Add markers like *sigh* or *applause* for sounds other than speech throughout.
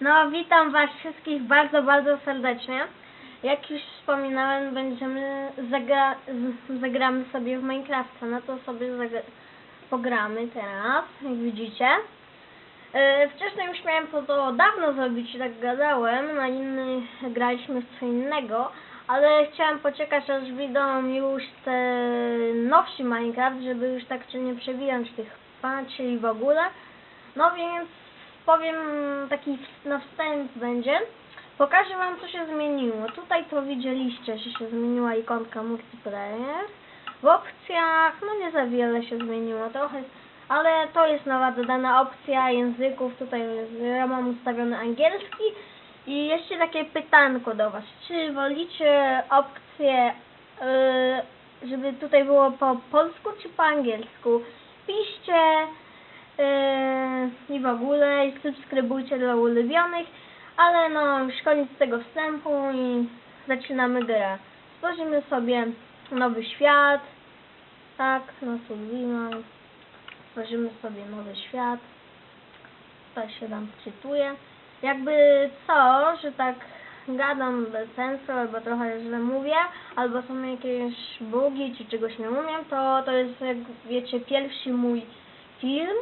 No, witam Was wszystkich bardzo, bardzo serdecznie. Jak już wspominałem, będziemy zagra zagramy sobie w Minecrafta. No to sobie pogramy teraz, jak widzicie. E, wcześniej już miałem to, to dawno zrobić, tak gadałem, na inny graliśmy w co innego, ale chciałem poczekać aż wyjdą już te nowsi Minecraft, żeby już tak czy nie przewijać tych patchy i w ogóle. No więc powiem taki na wstęp będzie. Pokażę wam co się zmieniło. Tutaj to widzieliście, że się zmieniła ikonka multiplayer. W opcjach no nie za wiele się zmieniło, trochę, ale to jest nowa dodana opcja języków. Tutaj ja mam ustawiony angielski. I jeszcze takie pytanko do was. Czy wolicie opcję, yy, żeby tutaj było po polsku czy po angielsku? Piszcie yy, i w ogóle i subskrybujcie dla ulubionych. Ale no już koniec tego wstępu i zaczynamy grę. Stworzymy sobie nowy świat. Tak, na survival. Stworzymy sobie nowy świat. To się nam czytuje. Jakby co, że tak gadam bez sensu, albo trochę źle mówię, albo są jakieś bugi, czy czegoś nie umiem, to to jest, jak wiecie, pierwszy mój film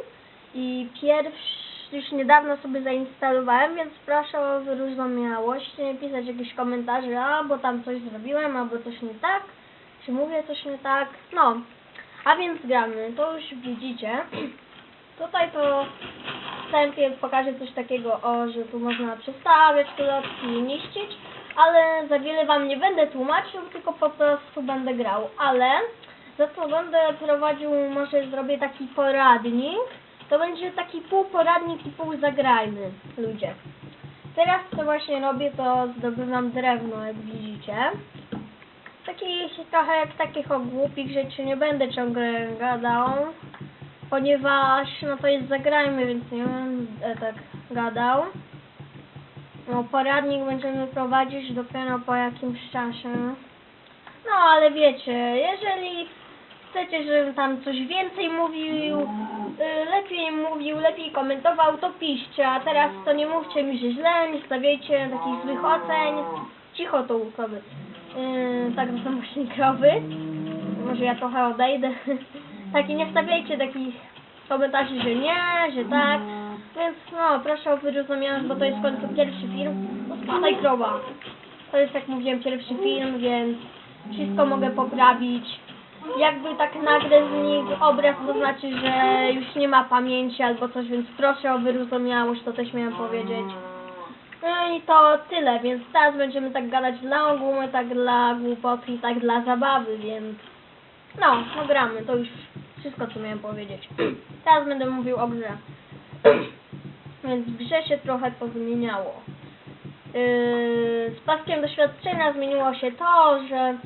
i pierwszy już niedawno sobie zainstalowałem, więc proszę o wyrozumiałość, nie pisać jakieś komentarze, a bo tam coś zrobiłem, albo coś nie tak, czy mówię coś nie tak, no. A więc gramy, to już widzicie. *clears throat* Tutaj to wstępie pokażę coś takiego, o, że tu można przestawiać klocki i niszczyć, ale za wiele Wam nie będę tłumaczył, tylko po prostu będę grał, ale za to będę prowadził, może zrobię taki poradnik, to będzie taki półporadnik i pół zagrajmy, ludzie. Teraz co właśnie robię, to zdobywam drewno, jak widzicie. Takich trochę jak takich ogłupich rzeczy nie będę ciągle gadał, ponieważ no to jest zagrajmy, więc nie będę tak gadał. No poradnik będziemy prowadzić dopiero po jakimś czasie. No ale wiecie, jeżeli chcecie, żebym tam coś więcej mówił, y, lepiej mówił, lepiej komentował, to piszcie, a teraz to nie mówcie mi, że źle, nie stawiajcie takich złych ocen. Cicho to u krowy. Yy, tak to są krowy. Może ja trochę odejdę. *laughs* tak i nie stawiajcie takich komentarzy, że nie, że tak. Więc no, proszę o wyrozumiałość, bo to jest w końcu pierwszy film. No spadaj krowa. To jest jak mówiłem pierwszy film, więc wszystko mogę poprawić. Jakby tak nagle znikł obraz, to znaczy, że już nie ma pamięci albo coś, więc proszę o wyrozumiałość, to też miałem powiedzieć. No i to tyle, więc teraz będziemy tak gadać dla ogółu, tak dla głupoty i tak dla zabawy, więc no, no gramy, to już wszystko co miałem powiedzieć. *clears throat* Teraz będę mówił o grze. *clears throat* Więc w grze się trochę pozmieniało. Yy, z paskiem doświadczenia zmieniło się to, że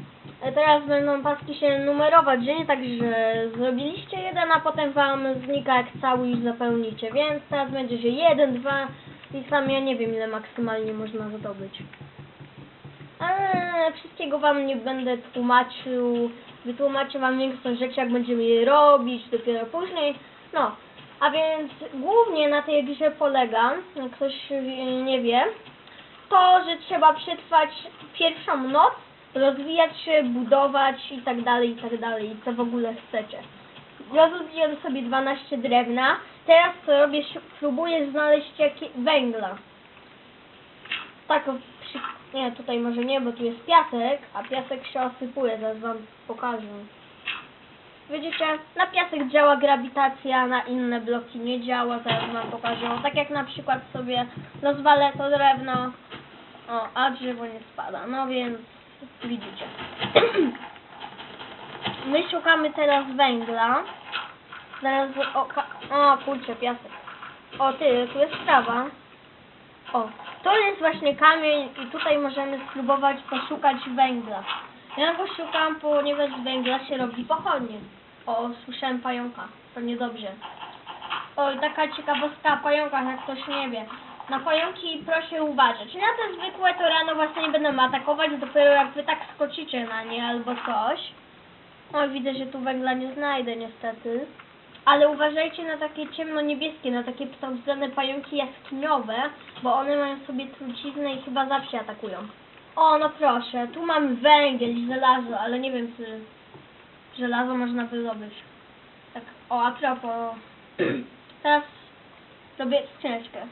teraz będą paski się numerować, że nie tak, że zrobiliście jeden, a potem wam znika jak cały i zapełnicie, więc teraz będzie, że jeden, dwa i sam ja nie wiem ile maksymalnie można zdobyć. Ale wszystkiego wam nie będę tłumaczył, wytłumaczę wam większość rzeczy jak będziemy je robić dopiero później. No, a więc głównie na tej grze polega, jak ktoś nie wie, to, że trzeba przetrwać pierwszą noc, rozwijać się, budować i tak dalej, i tak dalej, co w ogóle chcecie. Ja zrobiłem sobie 12 drewna, teraz co robię, próbuję znaleźć jakie węgla. Tak, przy... nie, tutaj może nie, bo tu jest piasek, a piasek się osypuje, zaraz wam pokażę. Widzicie, na piasek działa grawitacja, na inne bloki nie działa, zaraz wam pokażę. Tak jak na przykład sobie rozwalę to drewno, o, a drzewo nie spada, no więc widzicie. *clears throat* My szukamy teraz węgla. Zaraz, o, o kurczę, piasek. O ty, tu jest trawa. O, to jest właśnie kamień i tutaj możemy spróbować poszukać węgla. Ja go szukam, ponieważ z węgla się robi pochodnie. O, słyszałem pająka, to niedobrze. O, taka ciekawostka o pająkach, jak ktoś nie wie. Na pająki proszę uważać. Na te zwykłe to rano was nie będą atakować, dopiero jak wy tak skoczycie na nie albo coś. O, widzę, że tu węgla nie znajdę niestety. Ale uważajcie na takie ciemno-niebieskie, na takie tak zwane pająki jaskiniowe, bo one mają sobie truciznę i chyba zawsze atakują. O, no proszę, tu mamy węgiel i żelazo, ale nie wiem, czy żelazo można wydobyć. Tak, o, a propos, *clears throat* teraz robię skrzyneczkę.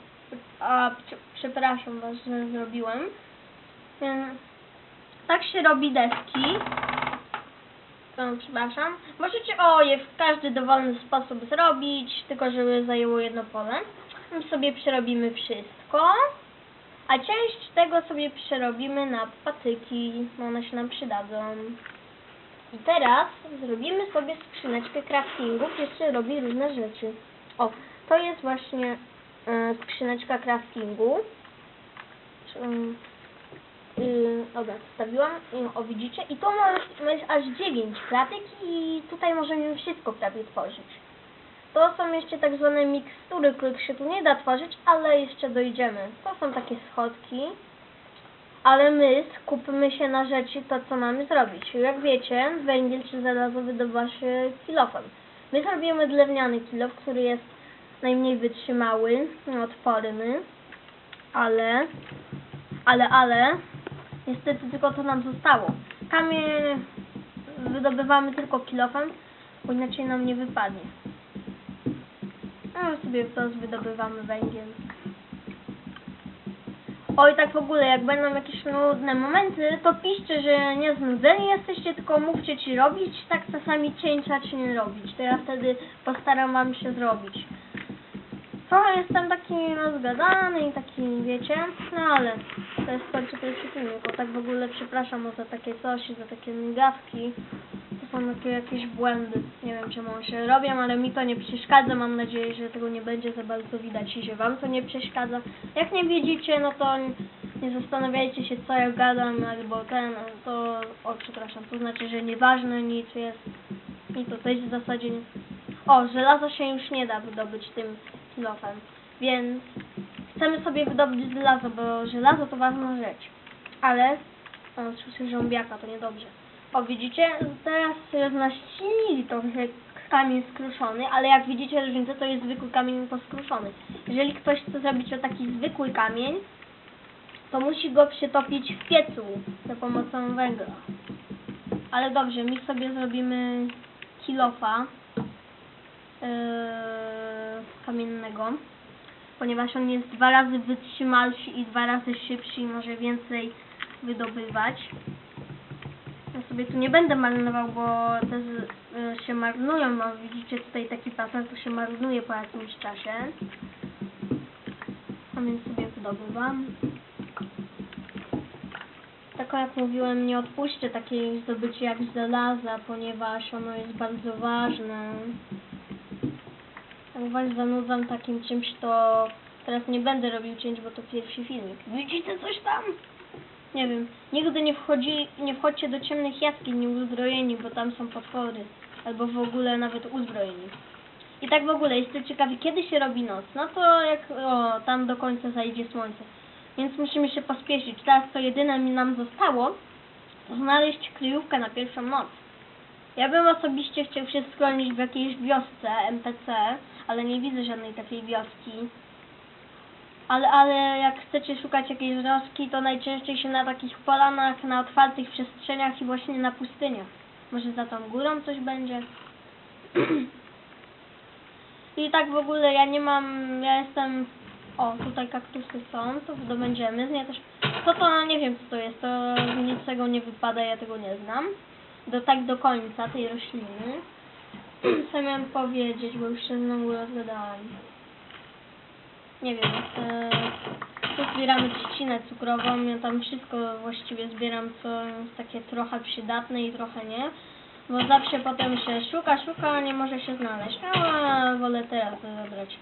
A, prze- przepraszam was, że zrobiłem. Tak się robi deski. Przepraszam. Możecie o je w każdy dowolny sposób zrobić, tylko żeby zajęło jedno pole. My sobie przerobimy wszystko, a część tego sobie przerobimy na patyki, bo one się nam przydadzą. I teraz zrobimy sobie skrzyneczkę craftingu, jeszcze robi różne rzeczy. O, to jest właśnie skrzyneczka craftingu. Dobra, wstawiłam. O, widzicie? I tu ma, jest aż 9 klatek i tutaj możemy wszystko prawie tworzyć. To są jeszcze tak zwane mikstury, których się tu nie da tworzyć, ale jeszcze dojdziemy. To są takie schodki. Ale my skupmy się na rzeczy, to co mamy zrobić. Jak wiecie, węgiel czy żelazo wydobywa się kilofem. My zrobimy drewniany kilof, który jest najmniej wytrzymały, odporny, ale, ale, ale, niestety tylko to nam zostało. Kamień wydobywamy tylko kilofem, bo inaczej nam nie wypadnie. No sobie wprost wydobywamy węgiel. Oj, tak w ogóle, jak będą jakieś nudne momenty, to piszcie, że nie znudzeni jesteście, tylko mówcie ci robić, tak czasami cięcia czy nie robić. To ja wtedy postaram wam się zrobić. Trochę jestem taki rozgadany i taki, wiecie, no ale to jest w końcu pierwszy filmik. O tak w ogóle przepraszam za takie coś, za takie migawki. To są takie jakieś błędy. Nie wiem czemu one się robią, ale mi to nie przeszkadza. Mam nadzieję, że tego nie będzie za bardzo widać i że wam to nie przeszkadza. Jak nie widzicie, no to nie zastanawiajcie się co ja gadam albo ten, to, o przepraszam, to znaczy, że nieważne nic jest. I to też w zasadzie. O, żelazo się już nie da wydobyć tym kilofem, więc chcemy sobie wydobyć żelazo, bo żelazo to ważna rzecz. Ale, o, słyszę zombiaka, to niedobrze. O, widzicie, teraz roznaścili trochę kamień skruszony, ale jak widzicie różnicę, to jest zwykły kamień poskruszony. Jeżeli ktoś chce zrobić o taki zwykły kamień, to musi go przytopić w piecu za pomocą węgla. Ale dobrze, my sobie zrobimy kilofa kamiennego, ponieważ on jest dwa razy wytrzymalszy i dwa razy szybszy i może więcej wydobywać. Ja sobie tu nie będę marnował, bo te z, y, się marnują, no widzicie tutaj taki patent, to się marnuje po jakimś czasie. A więc sobie wydobywam. Tak jak mówiłem, nie odpuszczę takiej zdobycia jak żelaza, ponieważ ono jest bardzo ważne. Was zanudzam takim czymś, to teraz nie będę robił cięć, bo to pierwszy filmik. Widzicie coś tam? Nie wiem. Nigdy nie wchodzi, nie wchodźcie do ciemnych jaskiń nieuzbrojeni, bo tam są potwory. Albo w ogóle nawet uzbrojeni. I tak w ogóle, jestem ciekawi, kiedy się robi noc. No to jak, o, tam do końca zajdzie słońce. Więc musimy się pospieszyć. Teraz to jedyne mi nam zostało, to znaleźć kryjówkę na pierwszą noc. Ja bym osobiście chciał się schronić w jakiejś wiosce MPC, ale nie widzę żadnej takiej wioski. Ale, ale jak chcecie szukać jakiejś wioski, to najczęściej się na takich polanach, na otwartych przestrzeniach i właśnie na pustyniach. Może za tą górą coś będzie? *clears throat* I tak w ogóle ja nie mam, ja jestem, o tutaj kaktusy są, to zdobędziemy, z niej też, co to, nie wiem co to jest, to nic z tego nie wypada, ja tego nie znam, do tak do końca tej rośliny. Co miałem powiedzieć, bo już się znowu rozgadałam. Nie wiem, e, tu zbieramy trzcinę cukrową, ja tam wszystko właściwie zbieram, co jest takie trochę przydatne i trochę nie. Bo zawsze potem się szuka, szuka, a nie może się znaleźć. A wolę teraz zabrać.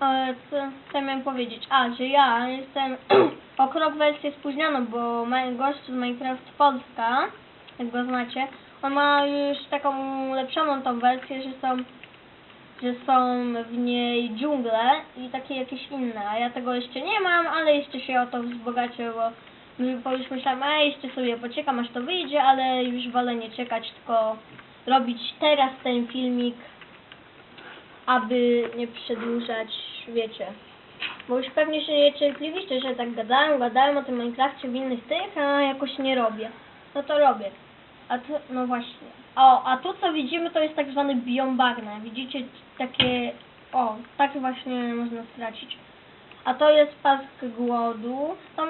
Ale co, co miałem powiedzieć? A, że ja jestem *clears throat* o krok wersję spóźnioną, bo gość z Minecraft Polska, jak go znacie, on ma już taką ulepszoną tą wersję, że są że są w niej dżungle i takie jakieś inne, a ja tego jeszcze nie mam, ale jeszcze się o to wzbogacię, bo bo już myślałem, a jeszcze sobie poczekam aż to wyjdzie, ale już wolę nie czekać, tylko robić teraz ten filmik aby nie przedłużać, wiecie. Bo już pewnie się niecierpliwiście, że tak gadałem, gadałem o tym Minecrafcie w innych tych, a jakoś nie robię. No to robię. A tu, no właśnie. O, a tu co widzimy to jest tak zwany biom bagna. Widzicie takie, o, tak właśnie można stracić. A to jest pask głodu. Tam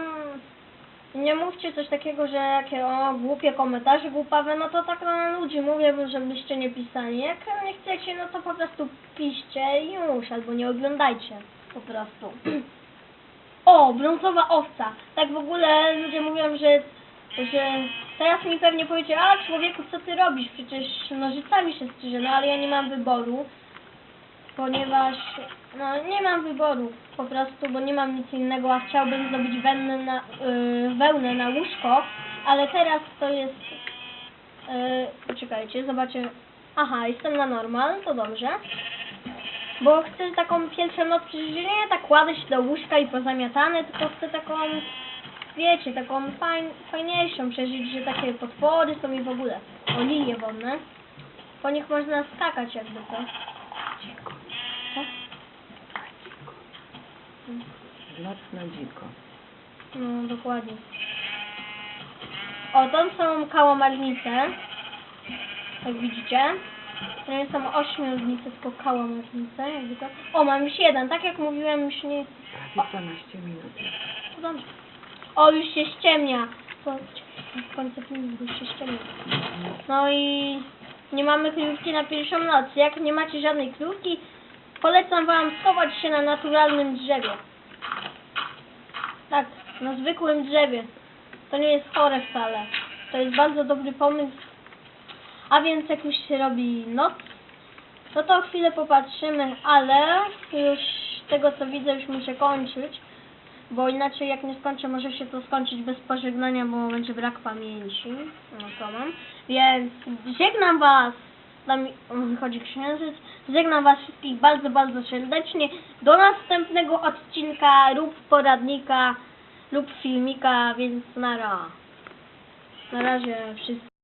nie mówcie coś takiego, że jakie o, głupie komentarze głupawe, no to tak na ludzi mówię, żebyście nie pisali. Jak nie chcecie, no to po prostu piszcie i już, albo nie oglądajcie po prostu. *clears throat* O, brązowa owca. Tak w ogóle ludzie mówią, że, że teraz mi pewnie powiecie, a człowieku, co ty robisz? Przecież nożycami się strzyże, no ale ja nie mam wyboru, ponieważ no nie mam wyboru po prostu, bo nie mam nic innego, a chciałbym zrobić wełnę na, yy, wełnę na łóżko, ale teraz to jest, yy, poczekajcie, zobaczę, aha, jestem na normal, to dobrze. Bo chcę taką pierwszą noc nie tak kładę się do łóżka i pozamiatane, tylko chcę taką, wiecie, taką fajn, fajniejszą przeżyć, że takie potwory są i w ogóle. O, linie wodne. Po nich można skakać jakby to. Co? Noc na dziko. No, dokładnie. O, tam są kałamarnice. Jak widzicie. To są ośmiornice, tylko kałamarnice. Jakby to. O, mam już jeden. Tak jak mówiłem, już nie... Prawie 12 minut. To dobrze. O, już się ściemnia. W końcu filmu już się ściemnia. No i nie mamy kryjówki na pierwszą noc. Jak nie macie żadnej kryjówki, polecam wam schować się na naturalnym drzewie. Tak, na zwykłym drzewie. To nie jest chore wcale. To jest bardzo dobry pomysł. A więc jak już się robi noc, no to chwilę popatrzymy, ale już tego co widzę już muszę kończyć. Bo inaczej jak nie skończę, może się to skończyć bez pożegnania, bo będzie brak pamięci. No to mam. Więc żegnam Was. Tam wychodzi księżyc. Żegnam Was wszystkich bardzo, bardzo serdecznie. Do następnego odcinka lub poradnika lub filmika, więc nara. Na razie wszystko.